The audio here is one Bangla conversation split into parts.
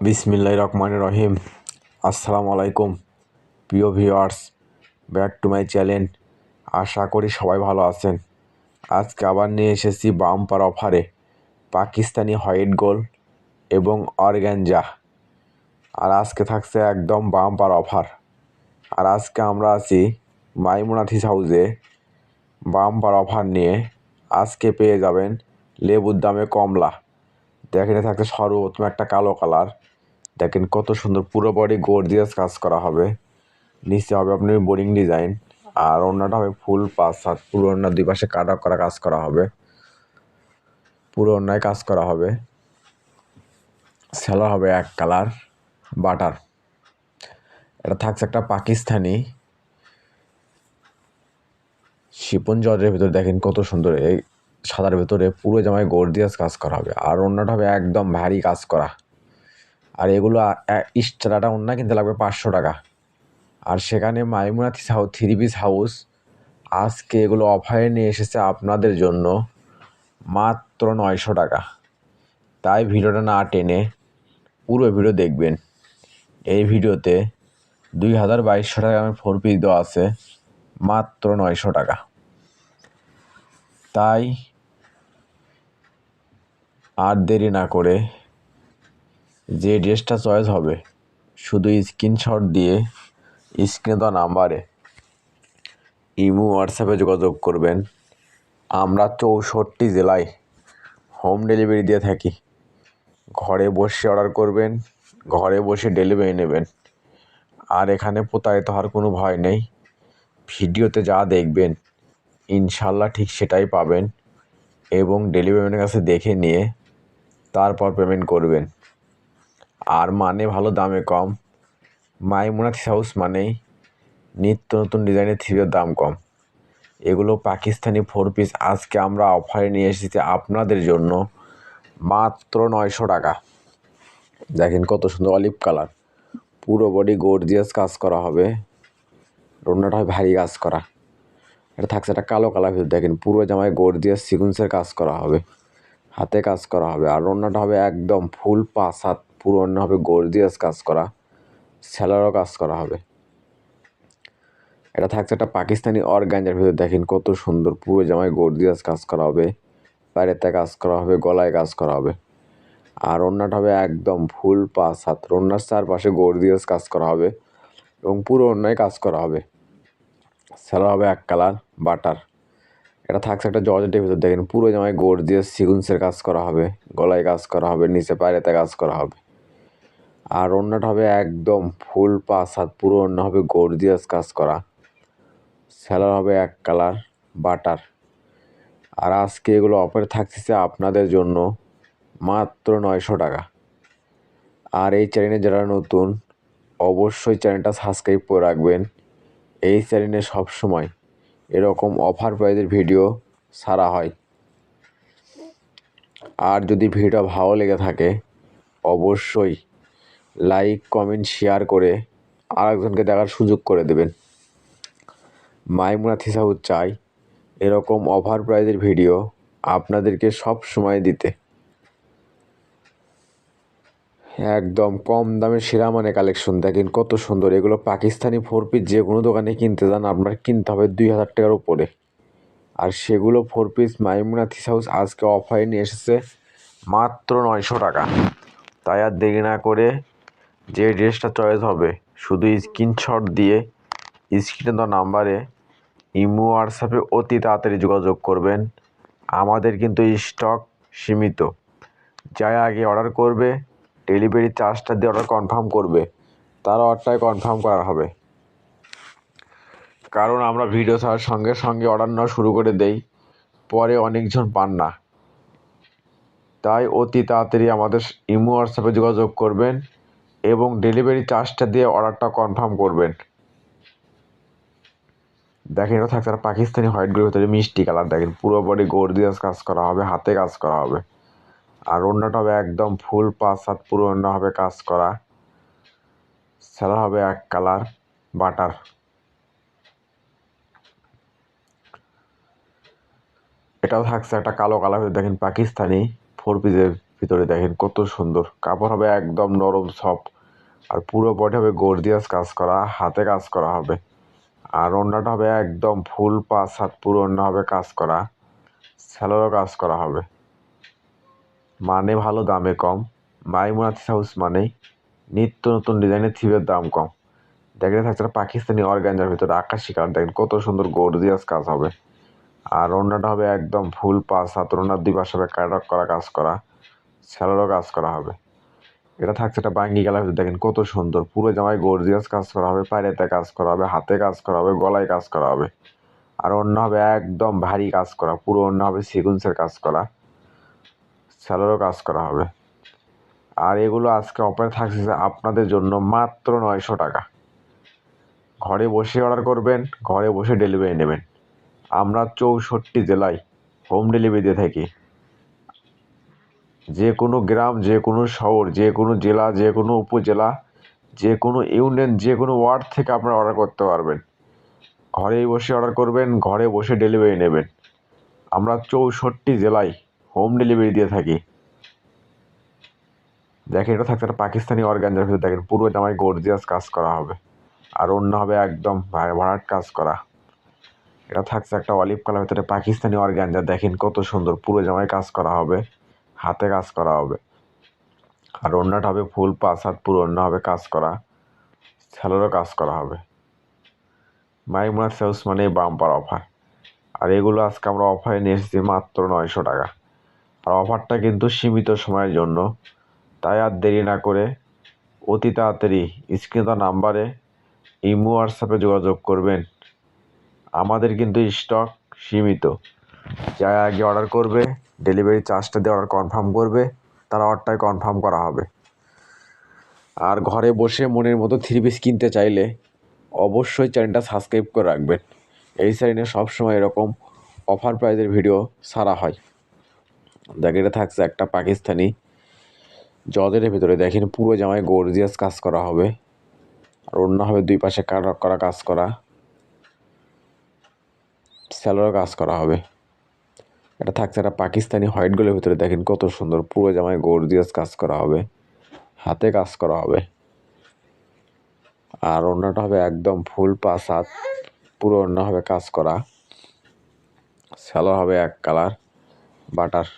বিসমিল্লাহ রহমান রহিম। আসসালামু আলাইকুম, প্রিয় viewers, back to my channel. আশা করি সবাই ভালো আছেন। আজকে আবার নিয়ে এসেছি বাম্পার অফারে পাকিস্তানি হোয়াইট গোল এবং অর্গ্যানজা আর আজকে থাকছে একদম বাম্পার অফার। আর আজকে আমরা আছি মাইমুনাথিস হাউসে। বাম্পার অফার নিয়ে আজকে পেয়ে যাবেন লেবুর দামে কমলা। দেখেন থাকছে সর্বোত্তম একটা কালো কালার দেখেন কত সুন্দর পুরো বডি গর্জিয়াস কাজ করা হবে। নিচে হবে আপনার বোরিং ডিজাইন আর অন্যটা হবে ফুল পাঁচ হাত। পুরো অন্য দুই পাশে কাটা করা কাজ করা হবে। পুরো অন্যায় কাজ করা হবে। সেলার হবে এক কালার বাটার এটা থাকছে একটা পাকিস্তানি। শিপন জর্জের ভিতরে দেখেন কত সুন্দর এই সাদার ভেতরে পুরো জামায় গর্জিয়াস কাজ করা হবে। আর অন্যটা হবে একদম ভারী কাজ করা। আর এগুলো ইস্টারাটা অন্য কিনতে লাগবে পাঁচশো টাকা। আর সেখানে মাইমুনাথি সাউথ থ্রি পিস হাউস আজকে এগুলো অফারে নিয়ে এসেছে আপনাদের জন্য মাত্র নয়শো টাকা। তাই ভিডিওটা না টেনে পুরো ভিডিও দেখবেন। এই ভিডিওতে দুই হাজার বাইশশো টাকা আমার ফোর পিস দেওয়া আছে, মাত্র নয়শো টাকা। তাই আর দেরি না করে যে ড্রেসটা চয়েস হবে, শুধু স্ক্রিনশট দিয়ে স্ক্রিনে দেওয়া নাম্বারে ইমো, হোয়াটসঅ্যাপে যোগাযোগ করবেন। আমরা চৌষট্টি জেলায় হোম ডেলিভারি দিয়ে থাকি। ঘরে বসে অর্ডার করবেন, ঘরে বসে ডেলিভারি নেবেন। আর এখানে প্রতারিত হওয়ার কোনো ভয় নেই। ভিডিওতে যা দেখবেন ইনশাল্লাহ ঠিক সেটাই পাবেন এবং ডেলিভারির কাছে দেখে নিয়ে তারপর পেমেন্ট করবেন। আর মানে ভালো, দামে কম। মাইমুনা হাউস মানেই নিত্য নতুন ডিজাইনের থ্রির দাম কম। এগুলো পাকিস্তানি ফোর পিস আজকে আমরা অফারে নিয়ে এসেছি আপনাদের জন্য মাত্র নয়শো টাকা। দেখেন কত সুন্দর অলিভ কালার পুরো বডি গর্জিয়াস কাজ করা হবে। হয় ভারী কাজ করা। এটা থাকছে একটা কালো কালার ভিতর দেখেন, পুরো জামায় গর্জিয়াস সিকুন্সের কাজ করা হবে, হাতে কাজ করা হবে, আর অন্যটা হবে একদম ফুল পাঁচ হাত, পুরো অন্য হবে গর্জিয়াস কাজ করা স্যালারও কাজ করা হবে। এটা থাকছে একটা পাকিস্তানি অর্গানজার ভিতরে দেখেন, কত সুন্দর, পুরো জামায় গর্জিয়াস কাজ করা হবে, পায়েতে কাজ করা হবে, গলায় কাজ করা হবে, আর অন্যটা হবে একদম ফুল পাঁচ হাত অন্যার চারপাশে গর্জিয়াস কাজ করা হবে, এবং পুরো অন্যায় কাজ করা হবে। স্যালার হবে এক কালার, বাটার। এটা থাকছে একটা জর্জেটের ভিতর, দেখেন পুরো জামায় গোড় দিয়ে সিকুন্সের কাজ করা হবে, গলায় কাজ করা হবে, নিচে পায়েতে কাজ করা হবে। আর অন্যটা হবে একদম ফুল পাঁচ হাত, পুরো অন্য হবে গর্জিয়াস কাজ করা। স্যালার হবে এক কালার, বাটার। আর আজকে এগুলো অফারে থাকতেছে আপনাদের জন্য মাত্র নয়শো টাকা। আর এই চ্যানেলে যারা নতুন, অবশ্যই চ্যানেলটা সাবস্ক্রাইব করে রাখবেন। এই চ্যানেলে সবসময় এরকম অফার প্রাইজের ভিডিও ছাড়া হয়। আর যদি ভিডিওটা ভালো লেগে থাকে, অবশ্যই লাইক কমেন্ট শেয়ার করে আরেকজনকে দেখার সুযোগ করে দেবেন। মাইমুনা থিসাউদ চাই এরকম অফার প্রাইজের ভিডিও আপনাদেরকে সব সময় দিতে। একদম কম দামে সেরা মানে কালেকশন দেখেন কত সুন্দর। এগুলো পাকিস্তানি ফোর পিস যে কোনো দোকানে কিনতে যান আপনার কিনতে হবে দুই হাজার টাকার উপরে। আর সেগুলো ফোর পিস মাইমুনা থিস হাউস আজকে অফারে নিয়ে এসেছে মাত্র নয়শো টাকা। তাই আর দেরি না করে যে ড্রেসটা চয়েস হবে, শুধু স্ক্রিনশট দিয়ে স্ক্রিনে দেওয়া নাম্বারে ইমো হোয়াটসঅ্যাপে অতি তাড়াতাড়ি যোগাযোগ করবেন। আমাদের কিন্তু স্টক সীমিত। যাই আগে অর্ডার করবে ডেলিভারি চার্জটা দিয়ে অর্ডার কনফার্ম করবে। তার অর্ডারটাই কনফার্ম করা হবে। কারণ আমরা ভিডিও ছাড়ার সঙ্গে সঙ্গে অর্ডার নেওয়া শুরু করে দেই। পরে অনেকজন পান না। তাই অতি তাড়াতাড়ি আমাদের ইমো, হোয়াটসঅ্যাপে যোগাযোগ করবেন এবং ডেলিভারি চার্জটা দিয়ে অর্ডারটা কনফার্ম করবেন। দেখেন, এটা থাকছে পাকিস্তানি হোয়াইটগুলোর ভিতরে মিষ্টি কালার। দেখেন, পুরো বডি গর্জিয়াস কাজ করা হবে, হাতে কাজ করা হবে। আর অন্যটা হবে একদম ফুল পাঁচ হাত পুরো অন্য হবে কাজ করা। সেলা হবে এক কালার বাটার। এটাও থাকছে একটা কালো কালার দেখেন পাকিস্তানি ফোর পিসের ভিতরে দেখেন কত সুন্দর। কাপড় হবে একদম নরম সফট আর পুরো বডি হবে গর্জিয়াস কাজ করা, হাতে কাজ করা হবে। আর অন্যটা হবে একদম ফুল পাঁচ হাত পুরো অন্য হবে কাজ করা স্যালোরও কাজ করা হবে। মানে ভালো, দামে কম। মাইমুনাথিস হাউস মানে নিত্য নতুন ডিজাইনের থিপের দাম কম। দেখলে থাকছে পাকিস্তানি অর্গানজার ভিতরে আকাশি কালার। দেখেন কত সুন্দর গর্জিয়াস কাজ হবে। আর অন্যটা হবে একদম ফুল পাঁচ হাত ওনার দুই পাশে হবে কাটক করা কাজ করা স্যালোরও কাজ করা হবে। এটা থাকছে একটা বাঙ্গি গেলার ভিতরে। দেখেন কত সুন্দর, পুরো জামায় গর্জিয়াস কাজ করা হবে পায়রেতে কাজ করা হবে, হাতে কাজ করা হবে, গলায় কাজ করা হবে। আর অন্য হবে একদম ভারী কাজ করা, পুরো অন্য হবে সিকুন্সের কাজ করা। স্যালোরও কাজ করা হবে। আর এগুলো আজকে অফারে থাকছে আপনাদের জন্য মাত্র নয়শো টাকা। ঘরে বসে অর্ডার করবেন, ঘরে বসে ডেলিভারি নেবেন। আমরা চৌষট্টি জেলায় হোম ডেলিভারি দিয়ে থাকি। যে কোনো গ্রাম, যে কোনো শহর, যে কোনো জেলা, যে কোনো উপজেলা, যে কোনো ইউনিয়ন যে কোনো ওয়ার্ড থেকে আপনারা অর্ডার করতে পারবেন। ঘরেই বসে অর্ডার করবেন, ঘরে বসে ডেলিভারি নেবেন। আমরা চৌষট্টি জেলায় হোম ডেলিভারি দিয়ে থাকি। দেখেন, এটা থাকছে একটা পাকিস্তানি অর্গানজার ভিতরে দেখেন, পুরো জামায় গর্জিয়াস কাজ করা হবে। আর অন্য হবে একদম ভাড়াট কাজ করা। এটা থাকছে একটা অলিভ কালার ভিতরে পাকিস্তানি অর্গানজা দেখেন কত সুন্দর, পুরো জামায় কাজ করা হবে, হাতে কাজ করা হবে। আর অন্যটা হবে ফুল হাত পুরো অন্য হবে কাজ করা স্যালোরও কাজ করা হবে। মাইমুনা সেলস মানে বাম্পার অফার আর এগুলো আজকে আমরা অফারে নিয়ে এসেছি মাত্র নয়শো টাকা। আর অফারটা কিন্তু সীমিত সময়ের জন্য। তাই আর দেরি না করে অতি তাড়াতাড়ি স্ক্রিন নাম্বারে ইমো, হোয়াটসঅ্যাপে যোগাযোগ করবেন। আমাদের কিন্তু স্টক সীমিত। যা আগে অর্ডার করবে ডেলিভারি চার্জটা দিয়ে অর্ডার কনফার্ম করবে, তার অর্ডারটাই কনফার্ম করা হবে। আর ঘরে বসে মনের মতো থ্রি পিস কিনতে চাইলে অবশ্যই চ্যানেলটা সাবস্ক্রাইব করে রাখবেন। এই চ্যানেলে সবসময় এরকম অফার প্রাইজের ভিডিও সারা হয়। এটা থাকছে একটা পাকিস্তানি। জদের ভিতরে দেখেন পুরো জামায় গর্জিয়াস কাজ করা হবে। আর অন্য হবে দুই পাশে কাট করা কাজ করা। স্যালোরও কাজ করা হবে। এটা থাকছে একটা পাকিস্তানি হোয়াইট গোলের ভিতরে দেখেন কত সুন্দর পুরো জামায় গর্জিয়াস কাজ করা হবে। হাতে কাজ করা হবে। আর অন্যটা হবে একদম ফুল পাস হাত। পুরো অন্য হবে কাজ করা। স্যালোর হবে এক কালার, বাটার।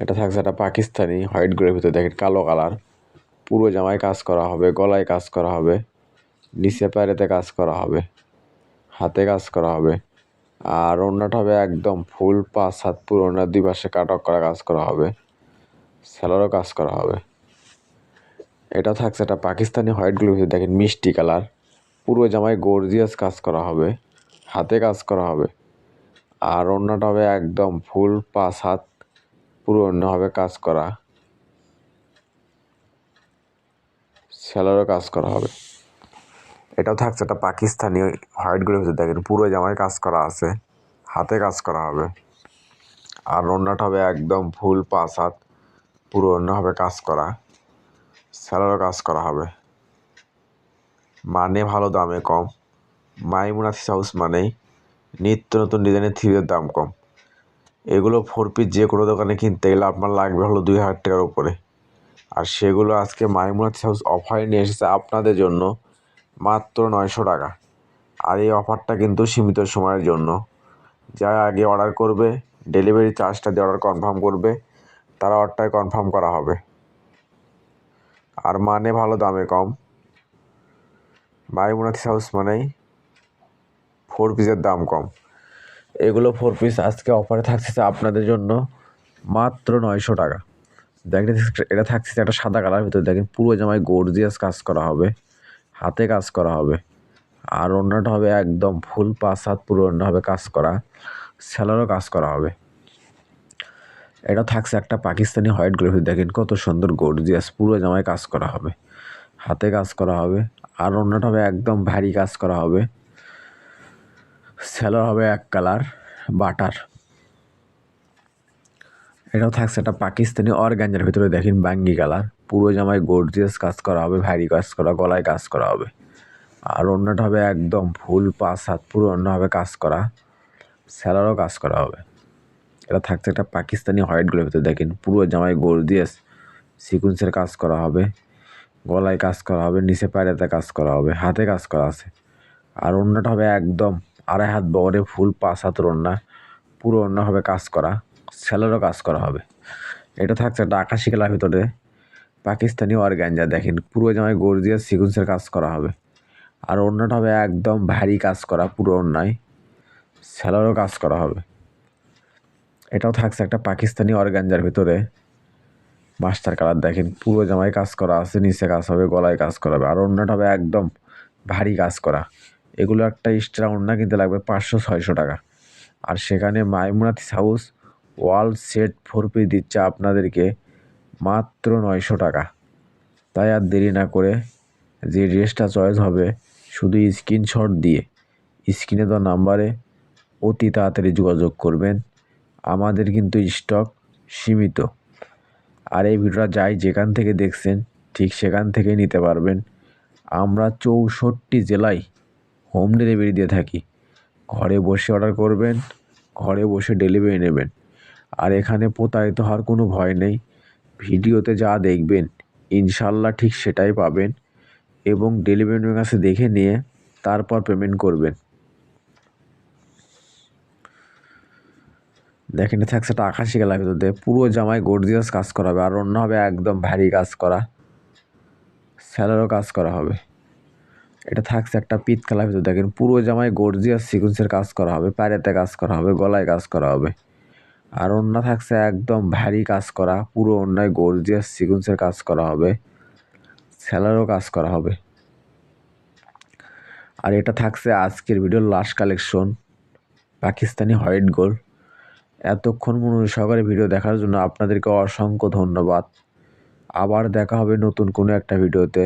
এটা থাকছে একটা পাকিস্তানি হোয়াইট গোলের ভিতরে, দেখেন কালো কালার। পুরো জামায় কাজ করা হবে, গলায় কাজ করা হবে, নিচে প্যারেতে কাজ করা হবে, হাতে কাজ করা হবে, আর অন্যটা হবে একদম ফুল পাঁচ হাত পুরো অন্য দুই পাশে কাটক করা কাজ করা হবে স্যালোরও কাজ করা হবে। এটা থাকছে একটা পাকিস্তানি হোয়াইট গ্লু দেখেন মিষ্টি কালার। পুরো জামায় গর্জিয়াস কাজ করা হবে, হাতে কাজ করা হবে, আর অন্যটা হবে একদম ফুল পাঁচ হাত পুরো অন্যভাবে কাজ করা। স্যালোরও কাজ করা হবে। এটাও থাকছে একটা পাকিস্তানি হোয়াইটগুলোর ভিতরে দেখেন, পুরো জামায় কাজ করা আছে, হাতে কাজ করা হবে। আর অন্যটা হবে একদম ফুল পাঁচ হাত, পুরো অন্যভাবে কাজ করা। স্যালোরও কাজ করা হবে। মানে ভালো দামে কম। মাইমুনাথিস হাউস মানেই নিত্য নতুন ডিজাইনের থ্রিদের দাম কম। এগুলো ফোর পিস যে কোনো দোকানে কিনতে গেলে আপনার লাগবে হলো দুই হাজার টাকার উপরে। আর সেগুলো আজকে মাইমুনাথিস হাউস অফারে নিয়ে এসেছে আপনাদের জন্য মাত্র নয়শো টাকা। আর এই অফারটা কিন্তু সীমিত সময়ের জন্য। যা আগে অর্ডার করবে ডেলিভারি চার্জটা দিয়ে অর্ডার কনফার্ম করবে, তারা অর্ডারটাই কনফার্ম করা হবে। আর মানে ভালো দামে কম। মাইমুনাথিস হাউস মানেই ফোর পিসের দাম কম। এগুলো ফোর পিস আজকে অফারে থাকছে আপনাদের জন্য মাত্র নয়শো টাকা। দেখেন এটা থাকছে একটা সাদা কালার ভিতরে। দেখেন পুরো জামায় গর্জিয়াস কাজ করা হবে, হাতে কাজ করা হবে। আর অন্যটা হবে একদম ফুল পাঁচ হাত পুরো অন্য হবে কাজ করা স্যালারও কাজ করা হবে। এটা থাকছে একটা পাকিস্তানি হোয়াইট গ্লোভি দেখেন কত সুন্দর গর্জিয়াস পুরো জামায় কাজ করা হবে, হাতে কাজ করা হবে। আর অন্যটা হবে একদম ভারী কাজ করা হবে। স্যালোর হবে এক কালার, বাটার। এটাও থাকছে একটা পাকিস্তানি অর্গাঞ্জার ভিতরে দেখেন বাঙ্গি কালার। পুরো জামায় গর্জিয়াস কাজ করা হবে, ভারী কাজ করা, গলায় কাজ করা হবে। আর অন্যটা হবে একদম ফুল পাঁচ হাত, পুরো অন্য হবে কাজ করা। স্যালারও কাজ করা হবে। এটা থাকছে একটা পাকিস্তানি হোয়াইট গোলের ভিতরে, দেখেন পুরো জামায় গর্জিয়াস সিকুয়েন্সের কাজ করা হবে। গলায় কাজ করা হবে, নিচে পায়রাতে কাজ করা হবে, হাতে কাজ করা আছে। আর অন্যটা হবে একদম আড়াই হাত বহরে ফুল পাঁচ হাত ওড়না পুরো ওড়না হবে কাজ করা স্যালোরও কাজ করা হবে। এটা থাকছে একটা আকাশি কালার ভিতরে পাকিস্তানি অর্গ্যাঞ্জা দেখেন, পুরো জামায় গর্জিয়াস সিকুন্সের কাজ করা হবে। আর অন্যটা হবে একদম ভারী কাজ করা পুরো অন্যায় স্যালোরও কাজ করা হবে। এটাও থাকছে একটা পাকিস্তানি অর্গ্যাঞ্জার ভিতরে মাস্টার কালার, দেখেন, পুরো জামায় কাজ করা আছে, নিচে কাজ হবে, গলায় কাজ করা হবে। আর অন্যটা হবে একদম ভারী কাজ করা। এগুলো একটা এক্সট্রা ওড়না কিনতে লাগবে পাঁচশো, ছয়শো টাকা। আর সেখানে মাইমুনাথিস house wall set four piece দিচ্ছে আপনাদেরকে মাত্র নয়শো টাকা। তাই আর দেরি না করে যে ড্রেসটা চয়েস হবে, শুধু স্ক্রিনশট দিয়ে স্ক্রিনে দেওয়া নাম্বারে অতি তাড়াতাড়ি যোগাযোগ করবেন। আমাদের কিন্তু স্টক সীমিত। আর এই ভিডিওটা যাই যেখান থেকে দেখছেন, ঠিক সেখান থেকেই নিতে পারবেন। আমরা চৌষট্টি জেলায় হোম ডেলিভারি দিয়ে থাকি। ঘরে বসে অর্ডার করবেন, ঘরে বসে ডেলিভারি নেবেন। আর এখানে প্রতারিত হওয়ার কোনো ভয় নেই। ভিডিওতে যা দেখবেন, ইনশাল্লাহ ঠিক সেটাই পাবেন এবং ডেলিভারি ম্যানের কাছে দেখে নিয়ে তারপর পেমেন্ট করবেন। দেখেন থাকছে একটা আকাশি কালার ভিতরে পুরো জামায় গর্জিয়াস কাজ করা হবে। আর অন্য হবে একদম ভারী কাজ করা। স্যালারও কাজ করা হবে। এটা থাকছে একটা পিত কালার ভিতরে। দেখেন, পুরো জামায় গর্জিয়াস সিকুয়েন্সের কাজ করা হবে প্যারেতে কাজ করা হবে, গলায় কাজ করা হবে। আর অন্য থাকছে একদম ভারী কাজ করা, পুরো অন্যায় গর্জিয়াস সিকুয়েন্সের কাজ করা হবে স্যালারও কাজ করা হবে। আর এটা থাকছে আজকের ভিডিওর last collection Pakistani white gold. এতক্ষণ মনোযোগ সহকারে ভিডিও দেখার জন্য আপনাদেরকে অসংখ্য ধন্যবাদ। আবার দেখা হবে নতুন কোনো একটা ভিডিওতে